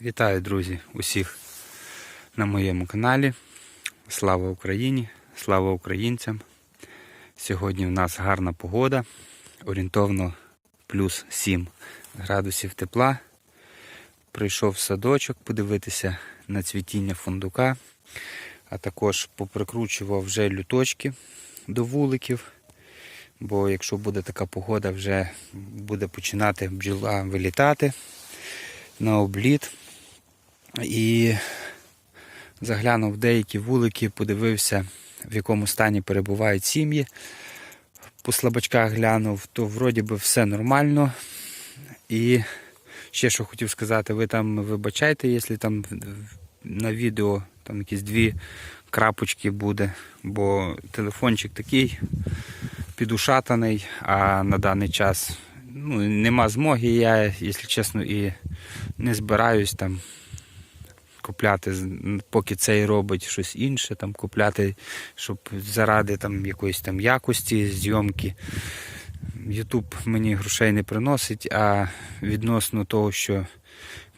Вітаю, друзі, усіх на моєму каналі. Слава Україні! Слава українцям! Сьогодні в нас гарна погода, орієнтовно плюс 7 градусів тепла. Прийшов в садочок подивитися на цвітіння фундука, а також поприкручував вже люточки до вуликів. Бо якщо буде така погода, вже буде починати бджола вилітати на обліт. І заглянув деякі вулики, подивився, в якому стані перебувають сім'ї. По слабачках глянув, то вроді би все нормально. І ще що хотів сказати, ви там вибачайте, якщо там на відео там якісь дві крапочки буде, бо телефончик такий підушатаний, а на даний час ну, нема змоги. Я, якщо чесно, і не збираюсь там купляти, поки цей робить щось інше, там купляти, щоб заради там якоїсь там якості зйомки. Ютуб мені грошей не приносить, а відносно того, що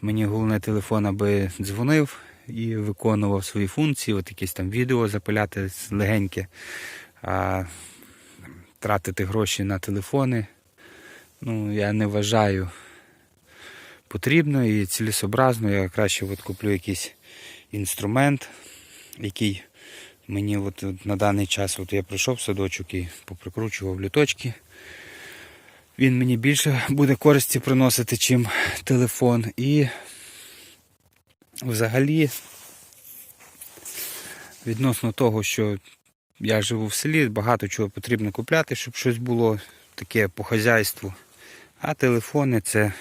мені головне телефон, аби дзвонив і виконував свої функції, от якісь там відео запиляти легеньке, а тратити гроші на телефони. Ну, я не вважаю потрібно і цілесообразно. Я краще от куплю якийсь інструмент, який мені от, на даний час от я прийшов в садочок і поприкручував люточки. Він мені більше буде користі приносити, чим телефон. І взагалі, відносно того, що я живу в селі, багато чого потрібно купляти, щоб щось було таке по хазяйству. А телефони це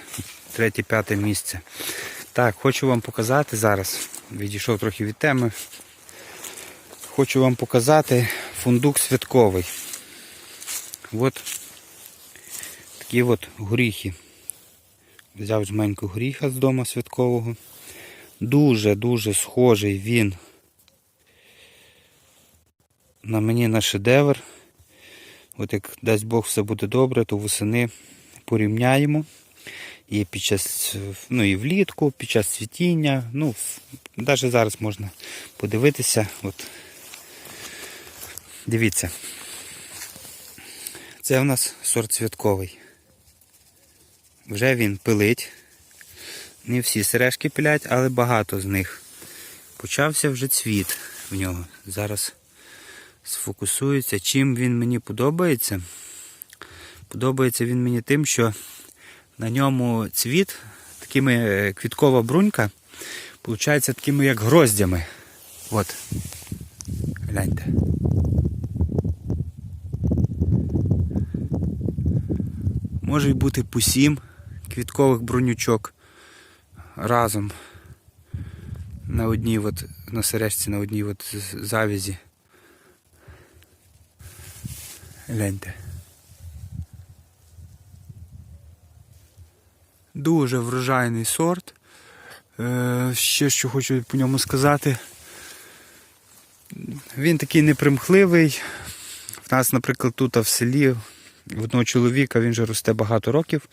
третє-п'яте місце. Так, хочу вам показати зараз. Відійшов трохи від теми. Хочу вам показати фундук святковий. От такі от горіхи. Взяв жменьку горіха з дому святкового. Дуже-дуже схожий він на мені на шедевр. От як дасть Бог все буде добре, то восени порівняємо. І під час, ну і влітку, під час цвітіння. Ну, навіть зараз можна подивитися. От. Дивіться. Це у нас сорт святковий. Вже він пилить. Не всі сережки пилять, але багато з них. Почався вже цвіт в нього. Зараз сфокусується. Чим він мені подобається? Подобається він мені тим, що на ньому цвіт, такими е, квіткова брунька, виходить такими як гроздями. От. Гляньте. Може й бути по сім квіткових брунючок разом на одній от, на сережці, на одній от з- завязі. Гляньте. Дуже врожайний сорт. Е, ще що хочу по ньому сказати. Він такий непримхливий. В нас, наприклад, тут в селі в одного чоловіка він вже росте багато років.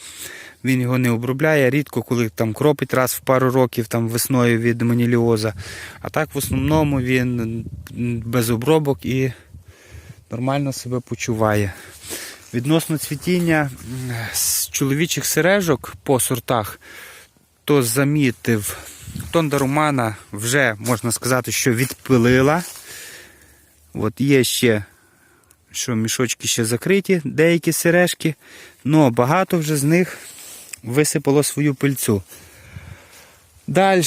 Він його не обробляє, рідко коли там кропить раз в пару років там весною від маніліоза. А так в основному він без обробок і нормально себе почуває. Відносно цвітіння з чоловічих сережок по сортах, то замітив, тонда романа вже можна сказати, що відпилила. От є ще, що мішочки ще закриті, деякі сережки, але багато вже з них висипало свою пильцю. Далі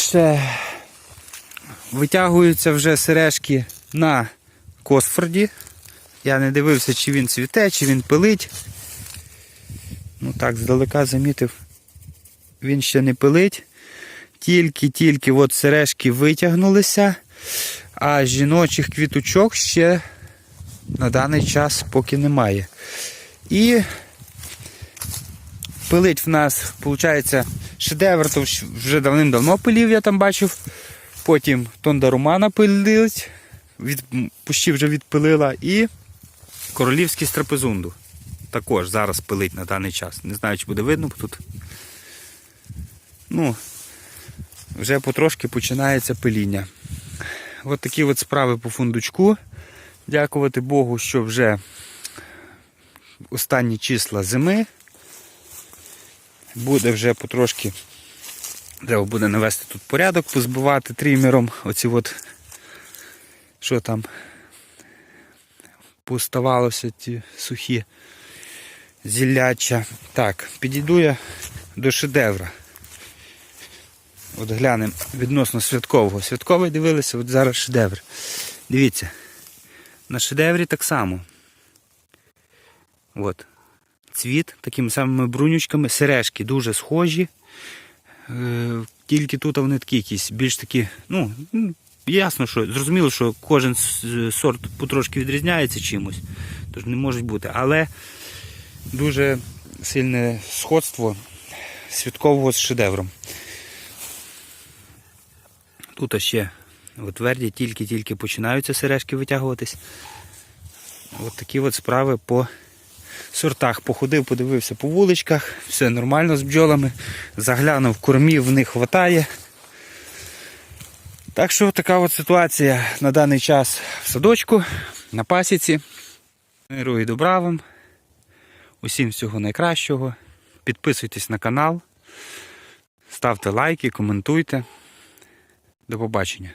витягуються вже сережки на Косфорді. Я не дивився, чи він цвіте, чи він пилить. Ну так, здалека замітив, він ще не пилить. Тільки-тільки от сережки витягнулися, а жіночих квіточок ще на даний час поки немає. І пилить в нас, виходить, шедевр, то вже давним-давно пилів, я там бачив. Потім Тонда Романа пилить, від, пущі вже відпилила. І королівський страпезунду. Також зараз пилить на даний час. Не знаю, чи буде видно, бо тут. Ну, вже потрошки починається пиління. От такі от справи по фундучку. Дякувати Богу, що вже останні числа зими. Буде вже потрошки. Треба буде навести тут порядок, позбивати трімером. Оці от, що там поставалося ті сухі зілляча. Так, підійду я до шедевра. От глянемо відносно святкового. Святковий дивилися, от зараз шедевр. Дивіться. На шедеврі так само. От. Цвіт такими самими брунючками, сережки дуже схожі. Е, тільки тут вони такі якісь, більш такі, ну, ясно, що зрозуміло, що кожен сорт потрошки відрізняється чимось, тож не можуть бути. Але дуже сильне сходство святкового з шедевром. Тут ще от верді тільки-тільки починаються сережки витягуватись. От такі от справи по сортах. Походив, подивився по вуличках, все нормально з бджолами. Заглянув кормів, в них вистачає. Так що така от ситуація на даний час в садочку, на пасіці. Миру і добра вам. Усім всього найкращого. Підписуйтесь на канал, ставте лайки, коментуйте. До побачення.